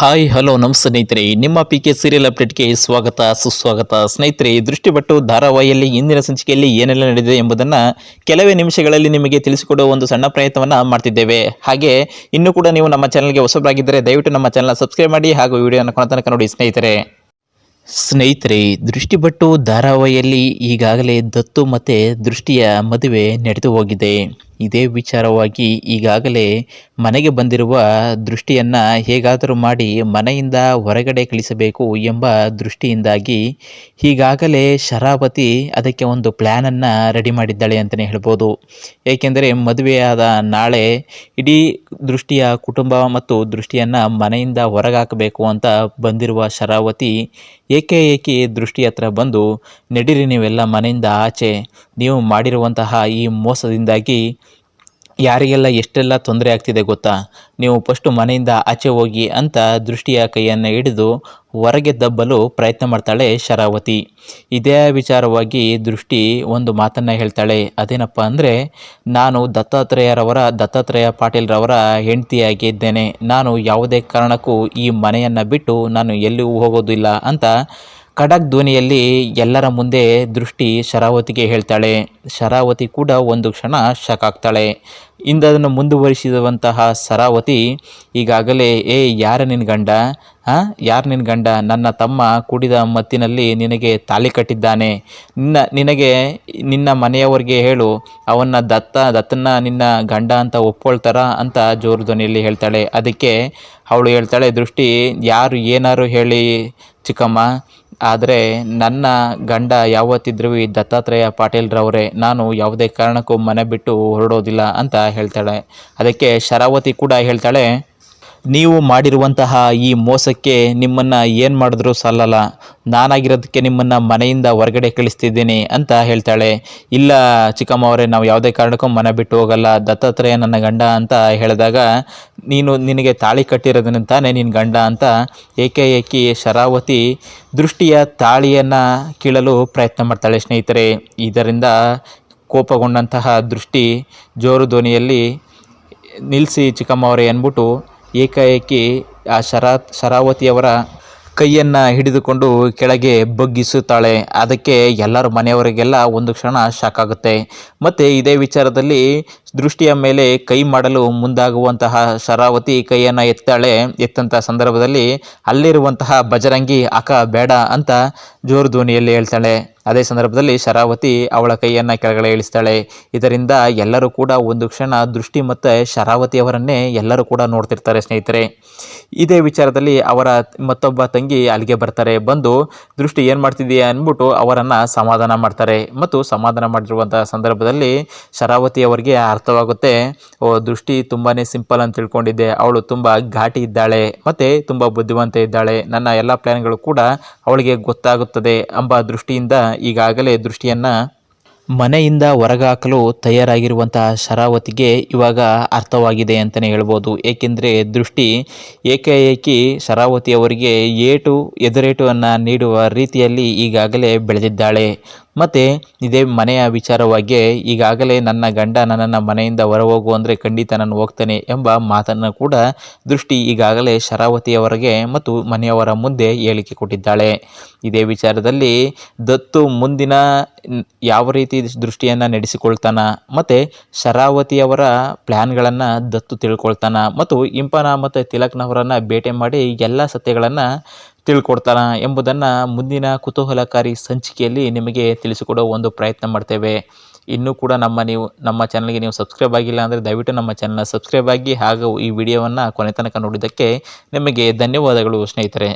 Hi, hello ನಮ್ಮ ಸ್ನೇಹಿತರೆ. ನಿಮ್ಮ ಪಿ ಕೆ ಸೀರಿಯಲ್ ಅಪ್ಡೇಟ್ಗೆ ಸ್ವಾಗತ, ಸುಸ್ವಾಗತ. ಸ್ನೇಹಿತರೆ, ದೃಷ್ಟಿಪಟ್ಟು ಧಾರಾವಾಹಿಯಲ್ಲಿ ಇಂದಿನ ಸಂಚಿಕೆಯಲ್ಲಿ ಏನೆಲ್ಲ ನಡೆದಿದೆ ಎಂಬುದನ್ನು ಕೆಲವೇ ನಿಮಿಷಗಳಲ್ಲಿ ನಿಮಗೆ ತಿಳಿಸಿಕೊಡುವ ಒಂದು ಸಣ್ಣ ಪ್ರಯತ್ನವನ್ನು ಮಾಡ್ತಿದ್ದೇವೆ. ಹಾಗೆ, ಇನ್ನೂ ಕೂಡ ನೀವು ನಮ್ಮ ಚಾನಲ್ಗೆ ಹೊಸಬರಾಗಿದ್ದರೆ ದಯವಿಟ್ಟು ನಮ್ಮ ಚಾನಲ್ ಸಬ್ಸ್ಕ್ರೈಬ್ ಮಾಡಿ ಹಾಗೂ ವಿಡಿಯೋನ ಕೊನೆ ತನಕ ನೋಡಿ ಸ್ನೇಹಿತರೆ. ಸ್ನೇಹಿತರೆ, ದೃಷ್ಟಿಪಟ್ಟು ಧಾರಾವಾಹಿಯಲ್ಲಿ ಈಗಾಗಲೇ ದತ್ತು ಮತ್ತು ದೃಷ್ಟಿಯ ಮದುವೆ ನಡೆದು ಹೋಗಿದೆ. ಇದೇ ವಿಚಾರವಾಗಿ ಈಗಾಗಲೇ ಮನೆಗೆ ಬಂದಿರುವ ದೃಷ್ಟಿಯನ್ನು ಹೇಗಾದರೂ ಮಾಡಿ ಮನೆಯಿಂದ ಹೊರಗಡೆ ಕಳಿಸಬೇಕು ಎಂಬ ದೃಷ್ಟಿಯಿಂದಾಗಿ ಈಗಾಗಲೇ ಶರಾವತಿ ಅದಕ್ಕೆ ಒಂದು ಪ್ಲ್ಯಾನನ್ನು ರೆಡಿ ಮಾಡಿದ್ದಾಳೆ ಅಂತಲೇ ಹೇಳ್ಬೋದು. ಏಕೆಂದರೆ ಮದುವೆಯಾದ ನಾಳೆ ಇಡೀ ದೃಷ್ಟಿಯ ಕುಟುಂಬ ಮತ್ತು ದೃಷ್ಟಿಯನ್ನು ಮನೆಯಿಂದ ಹೊರಗಾಕಬೇಕು ಅಂತ ಬಂದಿರುವ ಶರಾವತಿ ಏಕೆ ಏಕೆ ದೃಷ್ಟಿ ಹತ್ರ ಬಂದು, ನಡೀರಿ ನೀವೆಲ್ಲ ಮನೆಯಿಂದ ಆಚೆ, ನೀವು ಮಾಡಿರುವಂತಹ ಈ ಮೋಸದಿಂದಾಗಿ ಯಾರಿಗೆಲ್ಲ ಎಷ್ಟೆಲ್ಲ ತೊಂದರೆ ಆಗ್ತಿದೆ ಗೊತ್ತಾ? ನೀವು ಫಸ್ಟು ಮನೆಯಿಂದ ಆಚೆ ಹೋಗಿ ಅಂತ ದೃಷ್ಟಿಯ ಕೈಯನ್ನು ಹಿಡಿದು ಹೊರಗೆ ದಬ್ಬಲು ಪ್ರಯತ್ನ ಮಾಡ್ತಾಳೆ ಶರಾವತಿ. ಇದೇ ವಿಚಾರವಾಗಿ ದೃಷ್ಟಿ ಒಂದು ಮಾತನ್ನು ಹೇಳ್ತಾಳೆ. ಅದೇನಪ್ಪ ಅಂದರೆ, ನಾನು ದತ್ತಾತ್ರೇಯರವರ, ದತ್ತಾತ್ರೇಯ ಪಾಟೀಲ್ರವರ ಹೆಂಡತಿಯಾಗಿದ್ದೇನೆ. ನಾನು ಯಾವುದೇ ಕಾರಣಕ್ಕೂ ಈ ಮನೆಯನ್ನು ಬಿಟ್ಟು ನಾನು ಎಲ್ಲಿಯೂ ಹೋಗೋದಿಲ್ಲ ಅಂತ ಖಡಕ್ ಧ್ವನಿಯಲ್ಲಿ ಎಲ್ಲರ ಮುಂದೆ ದೃಷ್ಟಿ ಶರಾವತಿಗೆ ಹೇಳ್ತಾಳೆ. ಶರಾವತಿ ಕೂಡ ಒಂದು ಕ್ಷಣ ಶಾಕ್ ಆಗ್ತಾಳೆ. ಇಂದದನ್ನು ಮುಂದುವರಿಸಿರುವಂತಹ ಶರಾವತಿ ಈಗಾಗಲೇ, ಏ, ಯಾರ ನಿನ್ನ ಗಂಡ? ಹಾಂ ಯಾರು ನಿನ್ನ ಗಂಡ? ನನ್ನ ತಮ್ಮ ಕುಡಿದ ಮತ್ತಿನಲ್ಲಿ ನಿನಗೆ ತಾಳಿ ಕಟ್ಟಿದ್ದಾನೆ. ನಿನ್ನ, ನಿನಗೆ ನಿನ್ನ ಮನೆಯವರಿಗೆ ಹೇಳು. ಅವನ್ನ ದತ್ತ, ದತ್ತನ್ನ ನಿನ್ನ ಗಂಡ ಅಂತ ಒಪ್ಕೊಳ್ತಾರ ಅಂತ ಜೋರು ಧ್ವನಿಯಲ್ಲಿ ಹೇಳ್ತಾಳೆ. ಅದಕ್ಕೆ ಅವಳು ಹೇಳ್ತಾಳೆ, ದೃಷ್ಟಿ, ಯಾರು ಏನಾರು ಹೇಳಿ ಚಿಕ್ಕಮ್ಮ ಆದರೆ ನನ್ನ ಗಂಡ ಯಾವತ್ತಿದ್ರೂ ಈ ದತ್ತಾತ್ರೇಯ ಪಾಟೀಲ್ರವರೇ, ನಾನು ಯಾವುದೇ ಕಾರಣಕ್ಕೂ ಮನೆ ಬಿಟ್ಟು ಹೊರಡೋದಿಲ್ಲ ಅಂತ ಹೇಳ್ತಾಳೆ. ಅದಕ್ಕೆ ಶರಾವತಿ ಕೂಡ ಹೇಳ್ತಾಳೆ ನೀವು ಮಾಡಿರುವಂತಹ ಈ ಮೋಸಕ್ಕೆ ನಿಮ್ಮನ್ನು ಏನು ಮಾಡಿದ್ರೂ ಸಲ್ಲಲ್ಲ. ನಾನಾಗಿರೋದಕ್ಕೆ ನಿಮ್ಮನ್ನು ಮನೆಯಿಂದ ಹೊರಗಡೆ ಕಳಿಸ್ತಿದ್ದೀನಿ ಅಂತ ಹೇಳ್ತಾಳೆ. ಇಲ್ಲ ಚಿಕ್ಕಮ್ಮ ಅವರೇ, ನಾವು ಯಾವುದೇ ಕಾರಣಕ್ಕೂ ಮನೆ ಬಿಟ್ಟು ಹೋಗಲ್ಲ. ದತ್ತಾತ್ರೇಯ ನನ್ನ ಗಂಡ ಅಂತ ಹೇಳಿದಾಗ, ನೀನು ನಿನಗೆ ತಾಳಿ ಕಟ್ಟಿರೋದನ್ನ ತಾನೇ ನಿನ್ನ ಗಂಡ ಅಂತ ಏಕೆ ಏಕಿ ಶರಾವತಿ ದೃಷ್ಟಿಯ ತಾಳಿಯನ್ನು ಕೀಳಲು ಪ್ರಯತ್ನ ಮಾಡ್ತಾಳೆ ಸ್ನೇಹಿತರೆ. ಇದರಿಂದ ಕೋಪಗೊಂಡಂತಹ ದೃಷ್ಟಿ ಜೋರು ಧ್ವನಿಯಲ್ಲಿ ನಿಲ್ಲಿಸಿ ಚಿಕ್ಕಮ್ಮ ಅವರೇ ಅಂದ್ಬಿಟ್ಟು ಏಕಾಏಕಿ ಆ ಶರಾ, ಶರಾವತಿಯವರ ಕೈಯನ್ನು ಹಿಡಿದುಕೊಂಡು ಕೆಳಗೆ ಬಗ್ಗಿಸುತ್ತಾಳೆ. ಅದಕ್ಕೆ ಎಲ್ಲರ ಮನೆಯವರಿಗೆಲ್ಲ ಒಂದು ಕ್ಷಣ ಶಾಕ್ ಆಗುತ್ತೆ. ಮತ್ತು ಇದೇ ವಿಚಾರದಲ್ಲಿ ದೃಷ್ಟಿಯ ಮೇಲೆ ಕೈ ಮಾಡಲು ಮುಂದಾಗುವಂತಹ ಶರಾವತಿ ಕೈಯನ್ನು ಎತ್ತಾಳೆ. ಎತ್ತಂಥ ಸಂದರ್ಭದಲ್ಲಿ ಅಲ್ಲಿರುವಂತಹ ಬಜರಂಗಿ ಅಕ ಬೇಡ ಅಂತ ಜೋರು ಧ್ವನಿಯಲ್ಲಿ ಹೇಳ್ತಾಳೆ. ಅದೇ ಸಂದರ್ಭದಲ್ಲಿ ಶರಾವತಿ ಅವಳ ಕೈಯನ್ನು ಕೆಳಗಡೆ ಇಳಿಸ್ತಾಳೆ. ಇದರಿಂದ ಎಲ್ಲರೂ ಕೂಡ ಒಂದು ಕ್ಷಣ ದೃಷ್ಟಿ ಮತ್ತು ಶರಾವತಿಯವರನ್ನೇ ಎಲ್ಲರೂ ಕೂಡ ನೋಡ್ತಿರ್ತಾರೆ ಸ್ನೇಹಿತರೆ. ಇದೇ ವಿಚಾರದಲ್ಲಿ ಅವರ ಮತ್ತೊಬ್ಬ ತಂಗಿ ಅಲ್ಲಿಗೆ ಬರ್ತಾರೆ. ಬಂದು, ದೃಷ್ಟಿ ಏನು ಮಾಡ್ತಿದೆಯಾ ಅಂದ್ಬಿಟ್ಟು ಅವರನ್ನು ಸಮಾಧಾನ ಮಾಡ್ತಾರೆ. ಮತ್ತು ಸಮಾಧಾನ ಮಾಡಿರುವಂಥ ಸಂದರ್ಭದಲ್ಲಿ ಶರಾವತಿ ಅವರಿಗೆ ಅರ್ಥವಾಗುತ್ತೆ, ಓ, ದೃಷ್ಟಿ ತುಂಬಾ ಸಿಂಪಲ್ ಅಂತ ತಿಳ್ಕೊಂಡಿದ್ದೆ. ಅವಳು ತುಂಬ ಘಾಟಿ ಇದ್ದಾಳೆ ಮತ್ತು ತುಂಬ ಬುದ್ಧಿವಂತ ಇದ್ದಾಳೆ. ನನ್ನ ಎಲ್ಲ ಪ್ಲ್ಯಾನ್ಗಳು ಕೂಡ ಅವಳಿಗೆ ಗೊತ್ತಾಗುತ್ತದೆ ಎಂಬ ದೃಷ್ಟಿಯಿಂದ ಈಗಾಗಲೇ ದೃಷ್ಟಿಯನ್ನು ಮನೆಯಿಂದ ಹೊರಗಾಕಲು ತಯಾರಾಗಿರುವಂತಹ ಶರಾವತಿಗೆ ಇವಾಗ ಅರ್ಥವಾಗಿದೆ ಅಂತಲೇ ಹೇಳ್ಬೋದು. ಏಕೆಂದರೆ ದೃಷ್ಟಿ ಏಕಾಏಕಿ ಶರಾವತಿ ಅವರಿಗೆ ಏಟು, ಎದುರೇಟುವನ್ನು ನೀಡುವ ರೀತಿಯಲ್ಲಿ ಈಗಾಗಲೇ ಬೆಳೆದಿದ್ದಾಳೆ. ಮತ್ತು ಇದೇ ಮನೆಯ ವಿಚಾರವಾಗಿ ಈಗಾಗಲೇ ನನ್ನ ಗಂಡ ನನ್ನನ್ನು ಮನೆಯಿಂದ ಹೊರ ಹೋಗು ಅಂದರೆ ಖಂಡಿತ ನಾನು ಹೋಗ್ತೇನೆ ಎಂಬ ಮಾತನ್ನು ಕೂಡ ದೃಷ್ಟಿ ಈಗಾಗಲೇ ಶರಾವತಿಯವರಿಗೆ ಮತ್ತು ಮನೆಯವರ ಮುಂದೆ ಹೇಳಿಕೆ ಕೊಟ್ಟಿದ್ದಾಳೆ. ಇದೇ ವಿಚಾರದಲ್ಲಿ ದತ್ತು ಮುಂದಿನ ಯಾವ ರೀತಿ ದೃಷ್ಟಿಯನ್ನು ನಡೆಸಿಕೊಳ್ತಾನ ಮತ್ತು ಶರಾವತಿಯವರ ಪ್ಲ್ಯಾನ್ಗಳನ್ನು ದತ್ತು ತಿಳ್ಕೊಳ್ತಾನ ಮತ್ತು ಇಂಪನ ಮತ್ತು ತಿಲಕ್ನವರನ್ನು ಭೇಟಿ ಮಾಡಿ ಎಲ್ಲ ಸತ್ಯಗಳನ್ನು ತಿಳ್ಕೊಡ್ತಾನ ಎಂಬುದನ್ನು ಮುಂದಿನ ಕುತೂಹಲಕಾರಿ ಸಂಚಿಕೆಯಲ್ಲಿ ನಿಮಗೆ ತಿಳಿಸಿಕೊಡೋ ಒಂದು ಪ್ರಯತ್ನ ಮಾಡ್ತೇವೆ. ಇನ್ನೂ ಕೂಡ ನಮ್ಮ ನೀವು, ನಮ್ಮ ಚಾನಲ್ಗೆ ನೀವು ಸಬ್ಸ್ಕ್ರೈಬ್ ಆಗಿಲ್ಲ ಅಂದರೆ ದಯವಿಟ್ಟು ನಮ್ಮ ಚಾನಲ್ನ ಸಬ್ಸ್ಕ್ರೈಬ್ ಆಗಿ ಹಾಗೂ ಈ ವಿಡಿಯೋವನ್ನು ಕೊನೆ ತನಕ ನೋಡಿದ್ದಕ್ಕೆ ನಿಮಗೆ ಧನ್ಯವಾದಗಳು ಸ್ನೇಹಿತರೆ.